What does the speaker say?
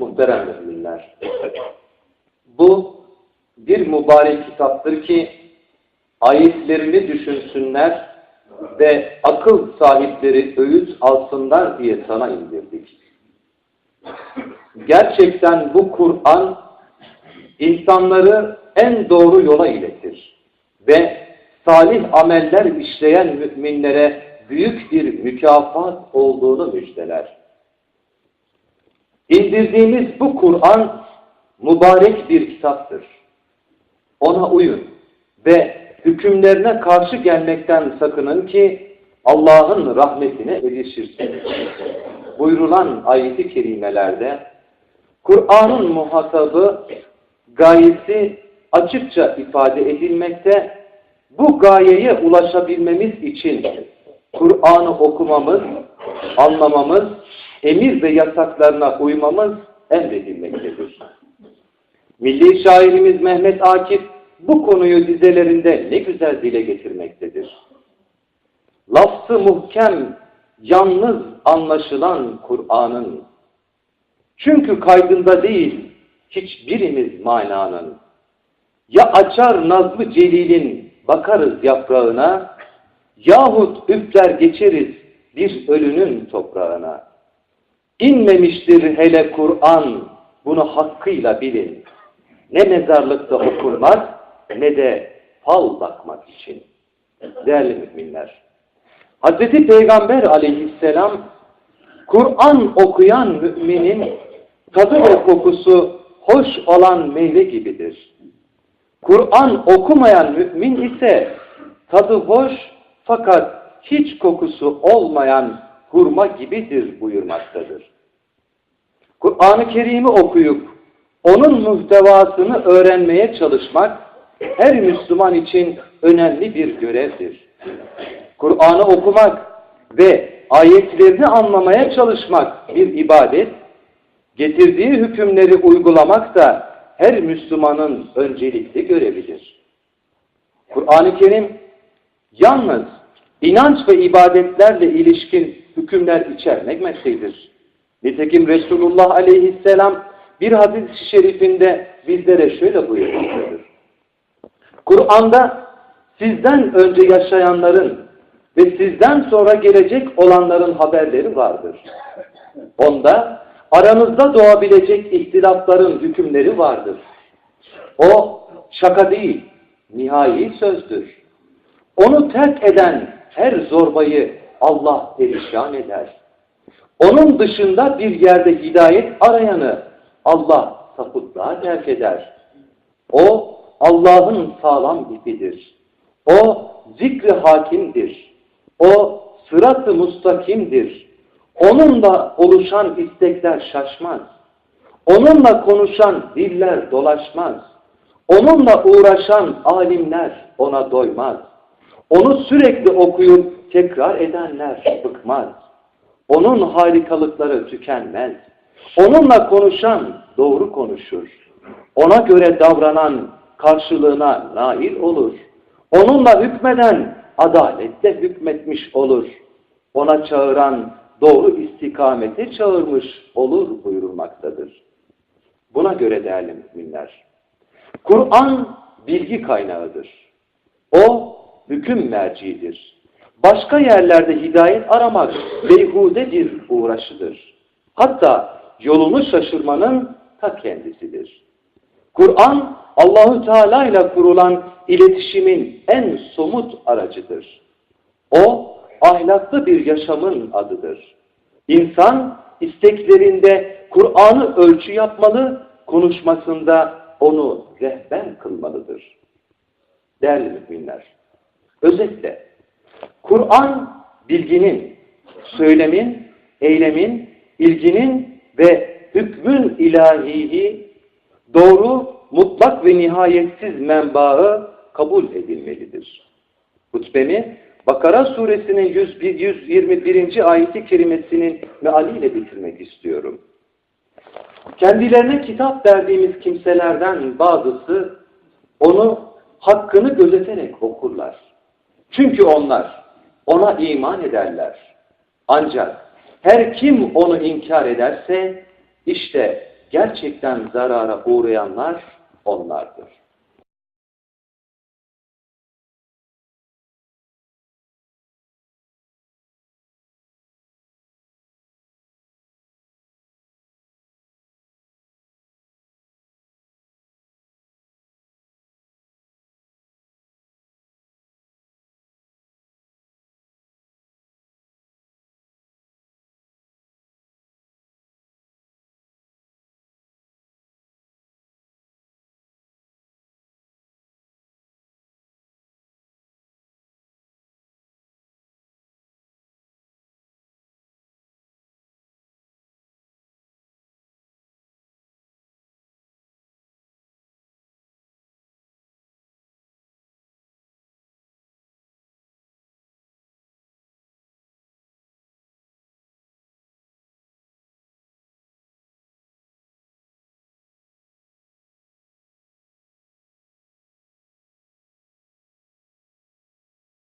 Muhterem müminler. Bu bir mübarek kitaptır ki ayetlerini düşünsünler ve akıl sahipleri öğüt alsınlar diye sana indirdik. Gerçekten bu Kur'an insanları en doğru yola iletir ve salih ameller işleyen müminlere büyük bir mükafat olduğunu müjdeler. İndirdiğimiz bu Kur'an mübarek bir kitaptır. Ona uyun ve hükümlerine karşı gelmekten sakının ki Allah'ın rahmetine erişirsiniz. Buyurulan ayeti kerimelerde Kur'an'ın muhatabı gayesi açıkça ifade edilmekte. Bu gayeye ulaşabilmemiz için Kur'an'ı okumamız, anlamamız, emir ve yasaklarına uymamız emredilmektedir. Milli şairimiz Mehmet Akif bu konuyu dizelerinde ne güzel dile getirmektedir. Lafzı muhkem, yalnız anlaşılan Kur'an'ın, çünkü kaydında değil hiçbirimiz mananın, ya açar Nazlı Celil'in bakarız yaprağına, yahut üfler geçeriz bir ölünün toprağına. İnmemiştir hele Kur'an, bunu hakkıyla bilin. Ne mezarlıkta okunmak ne de fal bakmak için. Değerli müminler, Hz. Peygamber aleyhisselam Kur'an okuyan müminin tadı ve kokusu hoş olan meyve gibidir. Kur'an okumayan mümin ise tadı hoş fakat hiç kokusu olmayan hurma gibidir buyurmaktadır. Kur'an-ı Kerim'i okuyup onun muhtevasını öğrenmeye çalışmak her Müslüman için önemli bir görevdir. Kur'an'ı okumak ve ayetlerini anlamaya çalışmak bir ibadet, getirdiği hükümleri uygulamak da her Müslümanın öncelikli görevidir. Kur'an-ı Kerim yalnız inanç ve ibadetlerle ilişkin hükümler içermektedir. Nitekim Resulullah aleyhisselam bir hadis-i şerifinde bizlere şöyle buyurmaktadır. Kur'an'da sizden önce yaşayanların ve sizden sonra gelecek olanların haberleri vardır. Onda aranızda doğabilecek ihtilafların hükümleri vardır. O şaka değil, nihai sözdür. Onu terk eden her zorbayı Allah perişan eder. Onun dışında bir yerde hidayet arayanı Allah sapıklığa terk eder. O Allah'ın sağlam ipidir. O zikri hakimdir. O sırat-ı mustakimdir. Onunla oluşan istekler şaşmaz. Onunla konuşan diller dolaşmaz. Onunla uğraşan alimler ona doymaz. Onu sürekli okuyup tekrar edenler bıkmaz. Onun harikalıkları tükenmez. Onunla konuşan doğru konuşur. Ona göre davranan karşılığına nail olur. Onunla hükmeden adaletle hükmetmiş olur. Ona çağıran doğru istikamete çağırmış olur buyurulmaktadır. Buna göre değerli müminler, Kur'an bilgi kaynağıdır. O hüküm merciidir. Başka yerlerde hidayet aramak beyhude bir uğraşıdır. Hatta yolunu şaşırmanın ta kendisidir. Kur'an Allahü Teala ile kurulan iletişimin en somut aracıdır. O ahlaklı bir yaşamın adıdır. İnsan isteklerinde Kur'an'ı ölçü yapmalı, konuşmasında onu rehber kılmalıdır. Değerli müminler, özetle Kur'an bilginin, söylemin, eylemin, ilginin ve hükmün ilahiyi doğru, mutlak ve nihayetsiz menbaı kabul edilmelidir. Hutbemi Bakara suresinin 101, 121. ayeti kerimesinin mealiyle bitirmek istiyorum. Kendilerine kitap verdiğimiz kimselerden bazısı onu hakkını gözeterek okurlar. Çünkü onlar ona iman ederler. Ancak her kim onu inkar ederse işte gerçekten zarara uğrayanlar onlardır.